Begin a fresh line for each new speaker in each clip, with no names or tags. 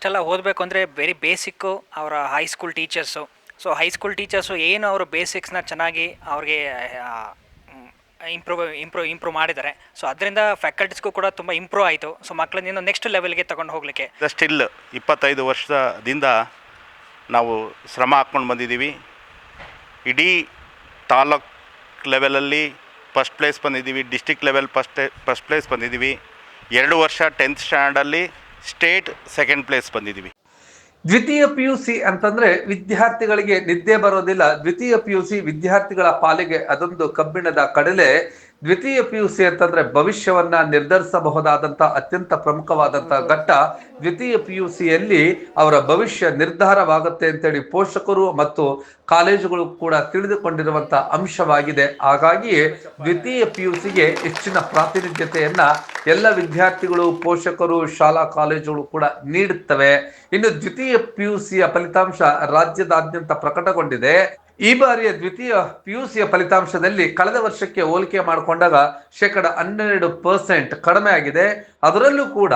ಇಷ್ಟೆಲ್ಲ ಓದಬೇಕು ಅಂದರೆ ವೆರಿ ಬೇಸಿಕ್ಕು ಅವರ high school teachers so high school teachers ಏನು ಅವರು ಬೇಸಿಕ್ಸ್ನ ಚೆನ್ನಾಗಿ ಅವ್ರಿಗೆ ಇಂಪ್ರೂವ್ ಇಂಪ್ರೂವ್ ಇಂಪ್ರೂವ್ ಮಾಡಿದ್ದಾರೆ. ಸೊ ಅದರಿಂದ ಫ್ಯಾಕಲ್ಟೀಸ್ಗೂ ಕೂಡ ತುಂಬ ಇಂಪ್ರೂವ್ ಆಯಿತು. ಸೊ ಮಕ್ಕಳನ್ನ ಇನ್ನೂ ನೆಕ್ಸ್ಟ್ ಲೆವೆಲ್ಗೆ ತಗೊಂಡು ಹೋಗಲಿಕ್ಕೆ.
ಸ್ಟಿಲ್ ಇಪ್ಪತ್ತೈದು ವರ್ಷದಿಂದ ನಾವು ಶ್ರಮ ಹಾಕ್ಕೊಂಡು ಬಂದಿದ್ದೀವಿ. ಇಡೀ ತಾಲೂಕ್ ಲೆವೆಲಲ್ಲಿ ಫಸ್ಟ್ ಪ್ಲೇಸ್ ಬಂದಿದ್ದೀವಿ district level first first place ಬಂದಿದ್ದೀವಿ. ಎರಡು ವರ್ಷ ಟೆಂತ್ ಸ್ಟ್ಯಾಂಡರ್ಡಲ್ಲಿ ಸ್ಟೇಟ್ ಸೆಕೆಂಡ್ ಪ್ಲೇಸ್ ಬಂದಿದ್ದೀವಿ.
ದ್ವಿತೀಯ ಪಿ ಯು ಸಿ ಅಂತಂದ್ರೆ ವಿದ್ಯಾರ್ಥಿಗಳಿಗೆ ನಿದ್ದೆ ಬರೋದಿಲ್ಲ. ದ್ವಿತೀಯ ಪಿ ಯು ಸಿ ವಿದ್ಯಾರ್ಥಿಗಳ ಪಾಲಿಗೆ ಅದೊಂದು ಕಬ್ಬಿಣದ ಕಡಲೆ. ದ್ವಿತೀಯ ಪಿ ಯು ಸಿ ಅಂತಂದ್ರೆ ಭವಿಷ್ಯವನ್ನ ನಿರ್ಧರಿಸಬಹುದಾದಂತಹ ಅತ್ಯಂತ ಪ್ರಮುಖವಾದಂತಹ ಘಟ್ಟ ದ್ವಿತೀಯ ಪಿ ಯು ಸಿಯಲ್ಲಿ ಅವರ ಭವಿಷ್ಯ ನಿರ್ಧಾರವಾಗುತ್ತೆ ಅಂತೇಳಿ ಪೋಷಕರು ಮತ್ತು ಕಾಲೇಜುಗಳು ಕೂಡ ತಿಳಿದುಕೊಂಡಿರುವಂತಹ ಅಂಶವಾಗಿದೆ. ಹಾಗಾಗಿ ದ್ವಿತೀಯ ಪಿ ಯು ಸಿಗೆ ಹೆಚ್ಚಿನ ಪ್ರಾತಿನಿಧ್ಯತೆಯನ್ನ ಎಲ್ಲ ವಿದ್ಯಾರ್ಥಿಗಳು ಪೋಷಕರು ಶಾಲಾ ಕಾಲೇಜುಗಳು ಕೂಡ ನೀಡುತ್ತವೆ. ಇನ್ನು ದ್ವಿತೀಯ ಪಿ ಯು ಸಿಯ ಫಲಿತಾಂಶ ರಾಜ್ಯದಾದ್ಯಂತ ಪ್ರಕಟಗೊಂಡಿದೆ. ಈ ಬಾರಿಯ ದ್ವಿತೀಯ ಪಿ ಯು ಸಿಯ ಫಲಿತಾಂಶದಲ್ಲಿ ಕಳೆದ ವರ್ಷಕ್ಕೆ ಹೋಲಿಕೆ ಮಾಡಿಕೊಂಡಾಗ ಶೇಕಡ ಹನ್ನೆರಡು ಪರ್ಸೆಂಟ್ ಕಡಿಮೆ ಆಗಿದೆ. ಅದರಲ್ಲೂ ಕೂಡ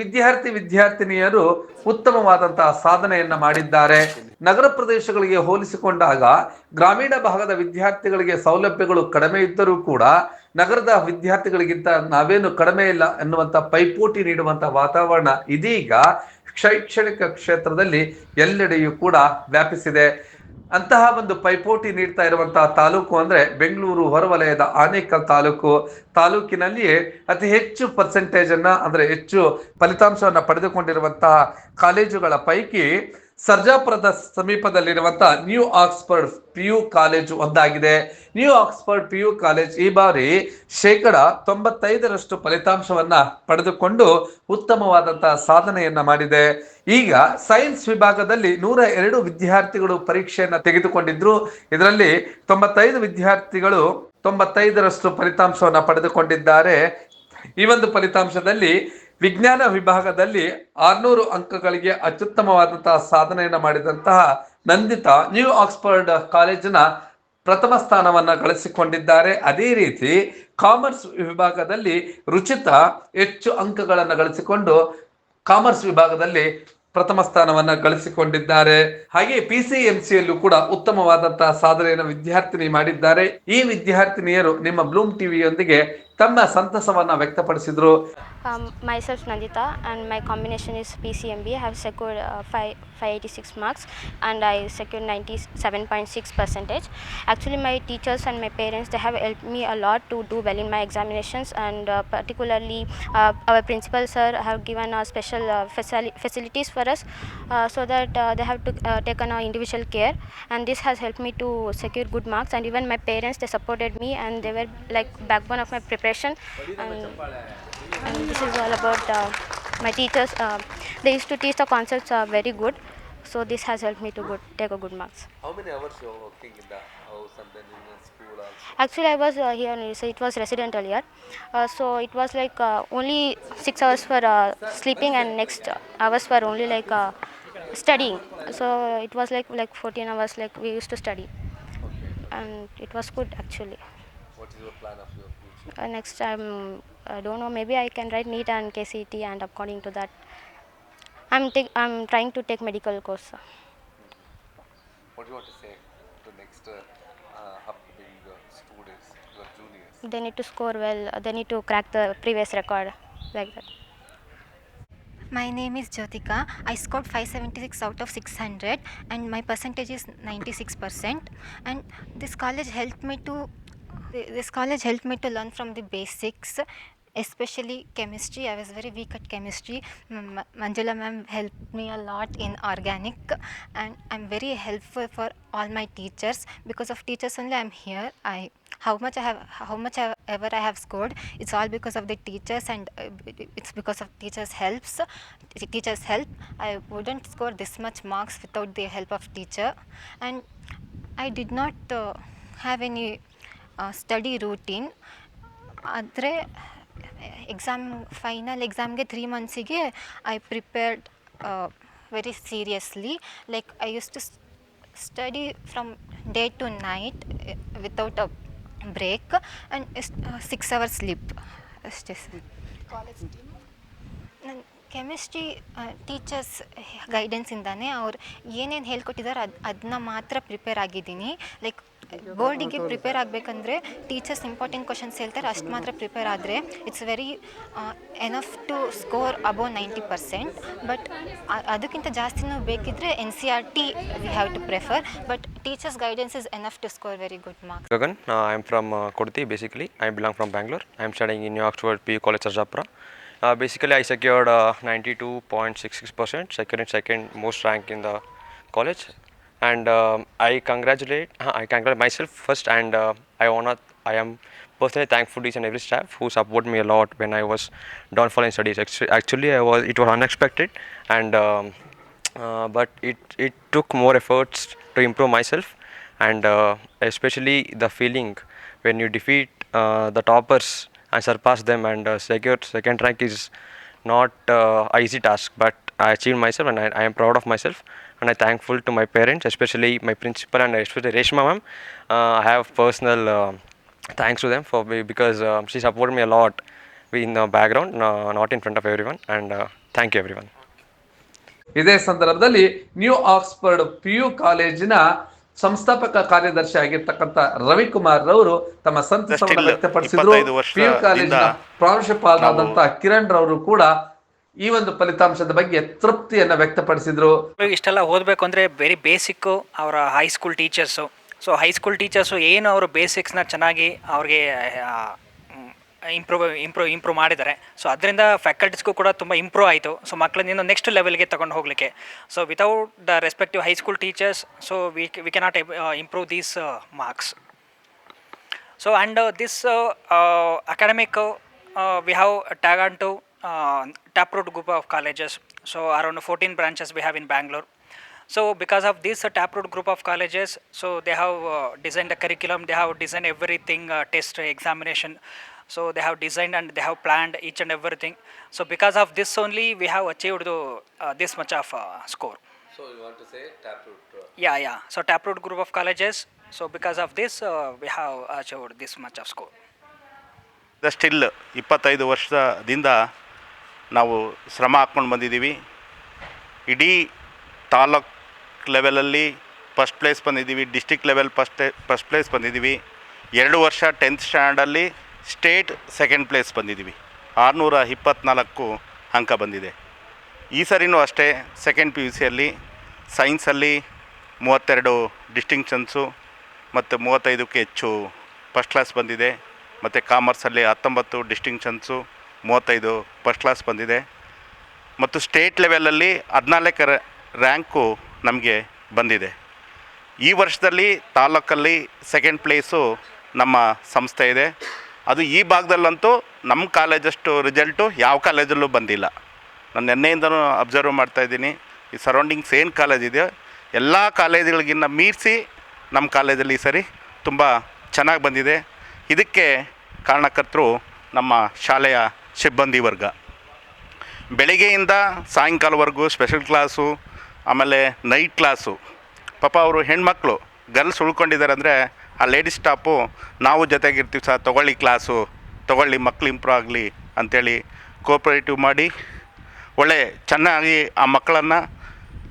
ವಿದ್ಯಾರ್ಥಿ ವಿದ್ಯಾರ್ಥಿನಿಯರು ಉತ್ತಮವಾದಂತಹ ಸಾಧನೆಯನ್ನ ಮಾಡಿದ್ದಾರೆ. ನಗರ ಪ್ರದೇಶಗಳಿಗೆ ಹೋಲಿಸಿಕೊಂಡಾಗ ಗ್ರಾಮೀಣ ಭಾಗದ ವಿದ್ಯಾರ್ಥಿಗಳಿಗೆ ಸೌಲಭ್ಯಗಳು ಕಡಿಮೆ ಇದ್ದರೂ ಕೂಡ ನಗರದ ವಿದ್ಯಾರ್ಥಿಗಳಿಗಿಂತ ನಾವೇನು ಕಡಿಮೆ ಇಲ್ಲ ಎನ್ನುವಂಥ ಪೈಪೋಟಿ ನೀಡುವಂತ ವಾತಾವರಣ ಇದೀಗ ಶೈಕ್ಷಣಿಕ ಕ್ಷೇತ್ರದಲ್ಲಿ ಎಲ್ಲೆಡೆಯೂ ಕೂಡ ವ್ಯಾಪಿಸಿದೆ. ಅಂತಹ ಒಂದು ಪೈಪೋಟಿ ನೀಡ್ತಾ ಇರುವಂತಹ ತಾಲೂಕು ಅಂದ್ರೆ ಬೆಂಗಳೂರು ಹೊರವಲಯದ ಆನೇಕಲ್ ತಾಲೂಕು. ತಾಲೂಕಿನಲ್ಲಿಯೇ ಅತಿ ಹೆಚ್ಚು ಪರ್ಸೆಂಟೇಜ್ ಅನ್ನ ಅಂದ್ರೆ ಹೆಚ್ಚು ಫಲಿತಾಂಶವನ್ನ ಪಡೆದುಕೊಂಡಿರುವಂತಹ ಕಾಲೇಜುಗಳ ಪೈಕಿ ಸರ್ಜಾಪುರದ ಸಮೀಪದಲ್ಲಿರುವಂತಹ new Oxford P U college ಒಂದಾಗಿದೆ. New Oxford P U college ಈ ಬಾರಿ ಶೇಕಡ ತೊಂಬತ್ತೈದರಷ್ಟು ಫಲಿತಾಂಶವನ್ನ ಪಡೆದುಕೊಂಡು ಉತ್ತಮವಾದಂತಹ ಸಾಧನೆಯನ್ನ ಮಾಡಿದೆ. ಈಗ ಸೈನ್ಸ್ ವಿಭಾಗದಲ್ಲಿ ನೂರ ಎರಡು ವಿದ್ಯಾರ್ಥಿಗಳು ಪರೀಕ್ಷೆಯನ್ನ ತೆಗೆದುಕೊಂಡಿದ್ರು. ಇದರಲ್ಲಿ ತೊಂಬತ್ತೈದು ವಿದ್ಯಾರ್ಥಿಗಳು ತೊಂಬತ್ತೈದರಷ್ಟು ಫಲಿತಾಂಶವನ್ನ ಪಡೆದುಕೊಂಡಿದ್ದಾರೆ. ಈ ಒಂದು ಫಲಿತಾಂಶದಲ್ಲಿ ವಿಜ್ಞಾನ ವಿಭಾಗದಲ್ಲಿ ಆರ್ನೂರು ಅಂಕಗಳಿಗೆ ಅತ್ಯುತ್ತಮವಾದಂತಹ ಸಾಧನೆಯನ್ನು ಮಾಡಿದಂತಹ ನಂದಿತಾ ನ್ಯೂ ಆಕ್ಸ್ಫರ್ಡ್ ಕಾಲೇಜಿನ ಪ್ರಥಮ ಸ್ಥಾನವನ್ನ ಗಳಿಸಿಕೊಂಡಿದ್ದಾರೆ. ಅದೇ ರೀತಿ ಕಾಮರ್ಸ್ ವಿಭಾಗದಲ್ಲಿ ರುಚಿತಾ ಹೆಚ್ಚು ಅಂಕಗಳನ್ನು ಗಳಿಸಿಕೊಂಡು ಕಾಮರ್ಸ್ ವಿಭಾಗದಲ್ಲಿ ಪ್ರಥಮ ಸ್ಥಾನವನ್ನು ಗಳಿಸಿಕೊಂಡಿದ್ದಾರೆ. ಹಾಗೆ ಪಿ ಸಿ ಎಂ ಸಿಯಲ್ಲೂ ಕೂಡ ಉತ್ತಮವಾದಂತಹ ಸಾಧನೆಯನ್ನು ವಿದ್ಯಾರ್ಥಿನಿ ಮಾಡಿದ್ದಾರೆ. ಈ ವಿದ್ಯಾರ್ಥಿನಿಯರು ನಿಮ್ಮ ಬ್ಲೂಮ್ ಟಿವಿಯೊಂದಿಗೆ ತಮ್ಮ ಸಂತಸವನ್ನ ವ್ಯಕ್ತಪಡಿಸಿದ್ರು
Um, myself Nandita and my combination is PCMB. I have secured uh, five, 586 marks and I secured 97.6 percentage. Actually my teachers and my parents they have helped me a lot to do well in my examinations and uh, particularly uh, our principal sir have given us special uh, facili- facilities for us uh, so that uh, they have to uh, taken our individual care and this has helped me to secure good marks and even my parents they supported me and they were like backbone of my preparation and and this is all about uh, my teachers. Uh, they used to teach the concepts uh, very good, so this has helped me to good, take a good marks.
How many hours you are working in the house and then in the school also?
Actually, I was uh, here, so it was residential here, uh, so it was like uh, only six hours for uh, sleeping and next hours for only like uh, studying. So it was like like 14 hours like we used to study, and it was good actually.
What is your plan of your?
Uh, next time I don't know maybe I can write NEET and KCT and according to that I'm take, I'm trying to take medical course.
What do you want to say to next uh, uh, upcoming uh, students, your juniors?
They need to score well. They need to crack the previous record like that.
My name is Jyotika. I scored 576 out of 600 and my percentage is 96% and this college helped me to this college helped me to learn from the basics especially chemistry. I was very weak at chemistry. Manjula ma'am helped me a lot in organic and i'm very helpful for all my teachers. Because of teachers only i'm here. I how much i have how much ever i have scored it's all because of the teachers and uh, it's because of teachers helps. Teachers help. I wouldn't score this much marks without the help of teacher. And i did not uh, have any study routine ಆದರೆ exam final ಎಕ್ಸಾಮ್ಗೆ three ಮಂತ್ಸಿಗೆ I prepared very seriously like I use to study from day to night without a break and six hours sleep ಅಷ್ಟೇ sir ನನ್ನ chemistry teachers ಗೈಡೆನ್ಸಿಂದಾನೇ ಅವ್ರು ಏನೇನು ಹೇಳ್ಕೊಟ್ಟಿದ್ದಾರೆ ಅದು ಅದನ್ನ ಮಾತ್ರ ಪ್ರಿಪೇರ್ ಆಗಿದ್ದೀನಿ. ಲೈಕ್ ಬೋರ್ಡಿಗೆ ಪ್ರಿಪೇರ್ ಆಗಬೇಕಂದ್ರೆ ಟೀಚರ್ಸ್ ಇಂಪಾರ್ಟೆಂಟ್ ಕ್ವಶನ್ಸ್ ಹೇಳ್ತಾರೆ, ಅಷ್ಟು ಮಾತ್ರ ಪ್ರಿಪೇರ್ ಆದರೆ it's very enough to score above ninety percent but ಅದಕ್ಕಿಂತ ಜಾಸ್ತಿನೂ ಬೇಕಿದ್ರೆ N C R T we have to prefer but teachers guidance is enough to score very good marks
Gagan I am from Kodathi basically I belong from Bangalore I am studying in Oxford P college Sarjapura basically I secured ninety two point six six percent second second most rank in the college And um, I congratulate, uh, I congratulate myself first, and uh, I wanna, I am personally thankful to each and every staff who support me a lot when I was downfall in studies. Actually, I was, it was unexpected, and um, uh, but it it took more efforts to improve myself and uh, especially the feeling when you defeat uh, the toppers and surpass them and uh, secure second rank is not uh, easy task but i achieved myself and I, I am proud of myself and i thankful to my parents especially my principal and especially reshma ma'am uh, i have personal uh, thanks to them for be- because um, she supported me a lot in the background uh, not in front of everyone and uh, thank you everyone
ಇದೇ ಸಂದರ್ಭದಲ್ಲಿ new Oxford P you ಕಾಲೇಜಿನ ಸಂಸ್ಥಾಪಕ ಕಾರ್ಯದರ್ಶಿ ಆಗಿರ್ತಕ್ಕಂಥ ರವಿಕುಮಾರ್ ರವರು ತಮ್ಮ ಸಂತಸವನ್ನು ವ್ಯಕ್ತಪಡಿಸಿದ್ರು
25 ವರ್ಷದಿಂದ
ಪಿ ಯು ಕಾಲೇಜಿನ ಪ್ರಾಂಶುಪಾಲರಾದಂತ ಕಿರಣ್ ರವರು ಕೂಡ ಈ ಒಂದು ಫಲಿತಾಂಶದ ಬಗ್ಗೆ ತೃಪ್ತಿಯನ್ನು ವ್ಯಕ್ತಪಡಿಸಿದ್ರು.
ಇಷ್ಟೆಲ್ಲ ಓದಬೇಕು ಅಂದರೆ ವೆರಿ ಬೇಸಿಕ್ಕು ಅವರ high school teachers so high school teachers ಏನು ಅವರು ಬೇಸಿಕ್ಸ್ನ ಚೆನ್ನಾಗಿ ಅವ್ರಿಗೆ ಇಂಪ್ರೂವ್ ಇಂಪ್ರೂವ್ ಇಂಪ್ರೂವ್ ಮಾಡಿದ್ದಾರೆ. ಸೊ ಅದರಿಂದ ಫ್ಯಾಕಲ್ಟೀಸ್ಗೂ ಕೂಡ ತುಂಬ ಇಂಪ್ರೂವ್ ಆಯಿತು. ಸೊ ಮಕ್ಕಳನ್ನ ನೆಕ್ಸ್ಟ್ ಲೆವೆಲ್ಗೆ ತಗೊಂಡು ಹೋಗಲಿಕ್ಕೆ. So without the respective high school teachers so we we cannot improve these marks so and this academic we have uh, we have tag on to uh, taproot group of colleges. So around 14 branches we have in Bangalore. So because of this uh, taproot group of colleges, so they have uh, designed the curriculum, they have designed everything, uh, test, examination. So they have designed and they have planned each and everything. So because of this only, we have achieved the, uh, this much of uh, score.
So you want to say taproot? Uh,
Yeah, yeah. So taproot group of colleges. So because of this, uh, we have achieved this much of score.
Still ಇಪ್ಪತ್ತೈದು ವರ್ಷದಿಂದ ನಾವು ಶ್ರಮ ಹಾಕ್ಕೊಂಡು ಬಂದಿದ್ದೀವಿ. ಇಡೀ ತಾಲೂಕ್ ಲೆವೆಲಲ್ಲಿ first place ಬಂದಿದ್ದೀವಿ district level first first place ಬಂದಿದ್ದೀವಿ. ಎರಡು ವರ್ಷ ಟೆಂತ್ ಸ್ಟ್ಯಾಂಡರ್ಡಲ್ಲಿ ಸ್ಟೇಟ್ ಸೆಕೆಂಡ್ ಪ್ಲೇಸ್ ಬಂದಿದ್ದೀವಿ. ಆರುನೂರ ಇಪ್ಪತ್ತ್ನಾಲ್ಕು ಅಂಕ ಬಂದಿದೆ. ಈ ಸರಿನೂ ಅಷ್ಟೇ ಸೆಕೆಂಡ್ ಪಿ ಯು ಸಿಯಲ್ಲಿ ಸೈನ್ಸಲ್ಲಿ ಮೂವತ್ತೆರಡು ಡಿಸ್ಟಿಂಕ್ಷನ್ಸು ಮತ್ತು ಮೂವತ್ತೈದಕ್ಕೆ ಹೆಚ್ಚು ಫಸ್ಟ್ ಕ್ಲಾಸ್ ಬಂದಿದೆ. ಮತ್ತು ಕಾಮರ್ಸಲ್ಲಿ ಹತ್ತೊಂಬತ್ತು ಡಿಸ್ಟಿಂಕ್ಷನ್ಸು ಮೂವತ್ತೈದು ಫಸ್ಟ್ ಕ್ಲಾಸ್ ಬಂದಿದೆ. ಮತ್ತು ಸ್ಟೇಟ್ ಲೆವೆಲಲ್ಲಿ ಹದಿನಾಲ್ಕರ ರ್ಯಾಂಕು ನಮಗೆ ಬಂದಿದೆ. ಈ ವರ್ಷದಲ್ಲಿ ತಾಲೂಕಲ್ಲಿ ಸೆಕೆಂಡ್ ಪ್ಲೇಸು ನಮ್ಮ ಸಂಸ್ಥೆ ಇದೆ. ಅದು ಈ ಭಾಗದಲ್ಲಂತೂ ನಮ್ಮ ಕಾಲೇಜಷ್ಟು ರಿಸಲ್ಟು ಯಾವ ಕಾಲೇಜಲ್ಲೂ ಬಂದಿಲ್ಲ. ನಾನು ನಿನ್ನೆಯಿಂದನೂ ಅಬ್ಸರ್ವ್ ಮಾಡ್ತಾಯಿದ್ದೀನಿ ಈ ಸರೌಂಡಿಂಗ್ಸ್ ಏನು ಕಾಲೇಜ್ ಇದೆಯೋ ಎಲ್ಲ ಕಾಲೇಜುಗಳಿಗಿನ್ನ ಮೀರಿಸಿ ನಮ್ಮ ಕಾಲೇಜಲ್ಲಿ ಸರಿ ತುಂಬ ಚೆನ್ನಾಗಿ ಬಂದಿದೆ. ಇದಕ್ಕೆ ಕಾರಣಕರ್ತರು ನಮ್ಮ ಶಾಲೆಯ ಸಿಬ್ಬಂದಿ ವರ್ಗ. ಬೆಳಗ್ಗೆಯಿಂದ ಸಾಯಂಕಾಲವರೆಗೂ ಸ್ಪೆಷಲ್ ಕ್ಲಾಸು ಆಮೇಲೆ ನೈಟ್ ಕ್ಲಾಸು ಪಾಪ ಅವರು ಹೆಣ್ಮಕ್ಳು ಗರ್ಲ್ಸ್ ಉಳ್ಕೊಂಡಿದ್ದಾರೆ ಅಂದರೆ ಆ ಲೇಡೀಸ್ ಸ್ಟಾಫು ನಾವು ಜೊತೆಗಿರ್ತೀವಿ ಸರ್, ತೊಗೊಳ್ಳಿ ಕ್ಲಾಸು ತೊಗೊಳ್ಳಿ ಮಕ್ಳು ಇಂಪ್ರೂವ್ ಆಗಲಿ ಅಂಥೇಳಿ ಕೋಪರೇಟಿವ್ ಮಾಡಿ ಒಳ್ಳೆ ಚೆನ್ನಾಗಿ ಆ ಮಕ್ಕಳನ್ನು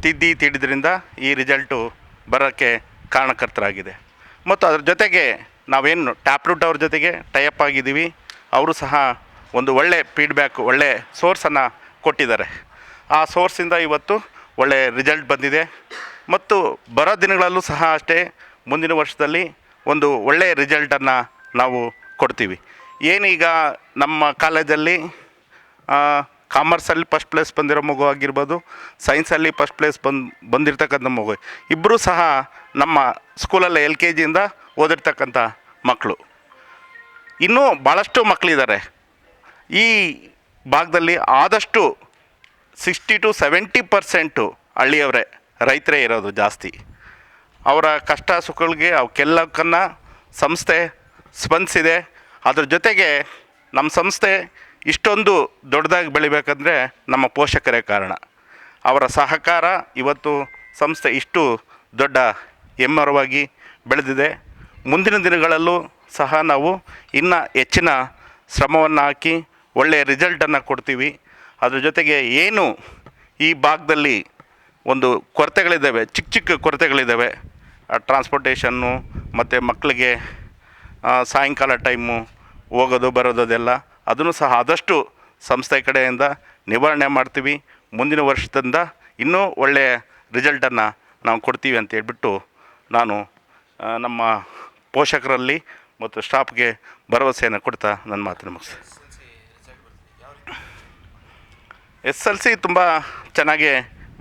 ತಿದ್ದಿ ತಿಡಿದ್ರಿಂದ ಈ ರಿಸಲ್ಟು ಬರೋಕ್ಕೆ ಕಾರಣಕರ್ತರಾಗಿದೆ. ಮತ್ತು ಅದ್ರ ಜೊತೆಗೆ ನಾವೇನು ಟ್ಯಾಪ್ರೂಟ್ ಅವ್ರ ಜೊತೆಗೆ ಟೈಅಪ್ ಆಗಿದ್ದೀವಿ. ಅವರು ಸಹ ಒಂದು ಒಳ್ಳೆ ಫೀಡ್ಬ್ಯಾಕ್ ಒಳ್ಳೆ ಸೋರ್ಸನ್ನು ಕೊಟ್ಟಿದ್ದಾರೆ. ಆ ಸೋರ್ಸಿಂದ ಇವತ್ತು ಒಳ್ಳೆ ರಿಸಲ್ಟ್ ಬಂದಿದೆ. ಮತ್ತು ಬರೋ ದಿನಗಳಲ್ಲೂ ಸಹ ಅಷ್ಟೇ ಮುಂದಿನ ವರ್ಷದಲ್ಲಿ ಒಂದು ಒಳ್ಳೆಯ ರಿಸಲ್ಟನ್ನು ನಾವು ಕೊಡ್ತೀವಿ. ಏನೀಗ ನಮ್ಮ ಕಾಲೇಜಲ್ಲಿ ಕಾಮರ್ಸಲ್ಲಿ ಫಸ್ಟ್ ಪ್ಲೇಸ್ ಬಂದಿರೋ ಮಗು ಆಗಿರ್ಬೋದು ಸೈನ್ಸಲ್ಲಿ ಫಸ್ಟ್ ಪ್ಲೇಸ್ ಬಂದು, ಬಂದಿರತಕ್ಕಂಥ ಮಗು ಇಬ್ಬರೂ ಸಹ ನಮ್ಮ ಸ್ಕೂಲಲ್ಲಿ ಎಲ್ ಕೆ ಜಿಯಿಂದ ಓದಿರ್ತಕ್ಕಂಥ ಮಕ್ಕಳು ಇನ್ನೂ ಭಾಳಷ್ಟು ಮಕ್ಕಳಿದ್ದಾರೆ ಈ ಭಾಗದಲ್ಲಿ ಆದಷ್ಟು ಸಿಕ್ಸ್ಟಿ ಟು ಸೆವೆಂಟಿ ಪರ್ಸೆಂಟು ಹಳ್ಳಿಯವರೇ, ರೈತರೇ ಇರೋದು ಜಾಸ್ತಿ. ಅವರ ಕಷ್ಟ ಸುಖಗಳಿಗೆ ಅವಕ್ಕೆಲ್ಲಕ್ಕನ್ನು ಸಂಸ್ಥೆ ಸ್ಪಂದಿಸಿದೆ ಅದ್ರ ಜೊತೆಗೆ ನಮ್ಮ ಸಂಸ್ಥೆ ಇಷ್ಟೊಂದು ದೊಡ್ಡದಾಗಿ ಬೆಳಿಬೇಕಂದ್ರೆ ನಮ್ಮ ಪೋಷಕರೇ ಕಾರಣ. ಅವರ ಸಹಕಾರ ಇವತ್ತು ಸಂಸ್ಥೆ ಇಷ್ಟು ದೊಡ್ಡ ಹೆಮ್ಮರವಾಗಿ ಬೆಳೆದಿದೆ. ಮುಂದಿನ ದಿನಗಳಲ್ಲೂ ಸಹ ನಾವು ಇನ್ನು ಹೆಚ್ಚಿನ ಶ್ರಮವನ್ನು ಹಾಕಿ ಒಳ್ಳೆಯ ರಿಸಲ್ಟನ್ನು ಕೊಡ್ತೀವಿ. ಅದ್ರ ಜೊತೆಗೆ ಏನು ಈ ಭಾಗದಲ್ಲಿ ಒಂದು ಕೊರತೆಗಳಿದ್ದಾವೆ, ಚಿಕ್ಕ ಚಿಕ್ಕ ಕೊರತೆಗಳಿದ್ದಾವೆ. ಟ್ರಾನ್ಸ್ಪೋರ್ಟೇಷನ್ನು ಮತ್ತು ಮಕ್ಕಳಿಗೆ ಸಾಯಂಕಾಲ ಟೈಮು ಹೋಗೋದು ಬರೋದೆಲ್ಲ ಅದನ್ನು ಸಹ ಆದಷ್ಟು ಸಂಸ್ಥೆ ಕಡೆಯಿಂದ ನಿವಾರಣೆ ಮಾಡ್ತೀವಿ. ಮುಂದಿನ ವರ್ಷದಿಂದ ಇನ್ನೂ ಒಳ್ಳೆಯ ರಿಸಲ್ಟನ್ನು ನಾವು ಕೊಡ್ತೀವಿ ಅಂತ ಹೇಳ್ಬಿಟ್ಟು ನಾನು ನಮ್ಮ ಪೋಷಕರಲ್ಲಿ ಮತ್ತು ಸ್ಟಾಫ್ಗೆ ಭರವಸೆಯನ್ನು ಕೊಡ್ತಾ ನನ್ನ ಮಾತನ್ನು ಮುಗಿಸ್ತೇನೆ. ಎಸ್ ಎಲ್ ಸಿ ತುಂಬ ಚೆನ್ನಾಗಿ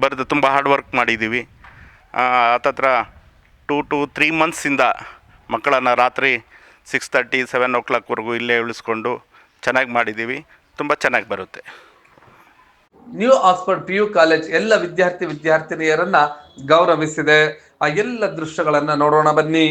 ಬರೆದು ತುಂಬ ಹಾರ್ಡ್ ವರ್ಕ್ ಮಾಡಿದ್ದೀವಿ ಹತ್ತತ್ರ ಟೂ ಟು ತ್ರೀ ಮಂತ್ಸಿಂದ ಮಕ್ಕಳನ್ನು ರಾತ್ರಿ ಸಿಕ್ಸ್ ತರ್ಟಿ ಸೆವೆನ್ ಓ ಕ್ಲಾಕ್ವರೆಗೂ ಇಲ್ಲೇ ಉಳಿಸ್ಕೊಂಡು ಚೆನ್ನಾಗಿ ಮಾಡಿದ್ದೀವಿ ತುಂಬ ಚೆನ್ನಾಗಿ ಬರುತ್ತೆ.
New Oxford P U college ಎಲ್ಲ ವಿದ್ಯಾರ್ಥಿ ವಿದ್ಯಾರ್ಥಿನಿಯರನ್ನ ಗೌರವಿಸಿದೆ. ಆ ಎಲ್ಲ ದೃಶ್ಯಗಳನ್ನ ನೋಡೋಣ ಬನ್ನಿ.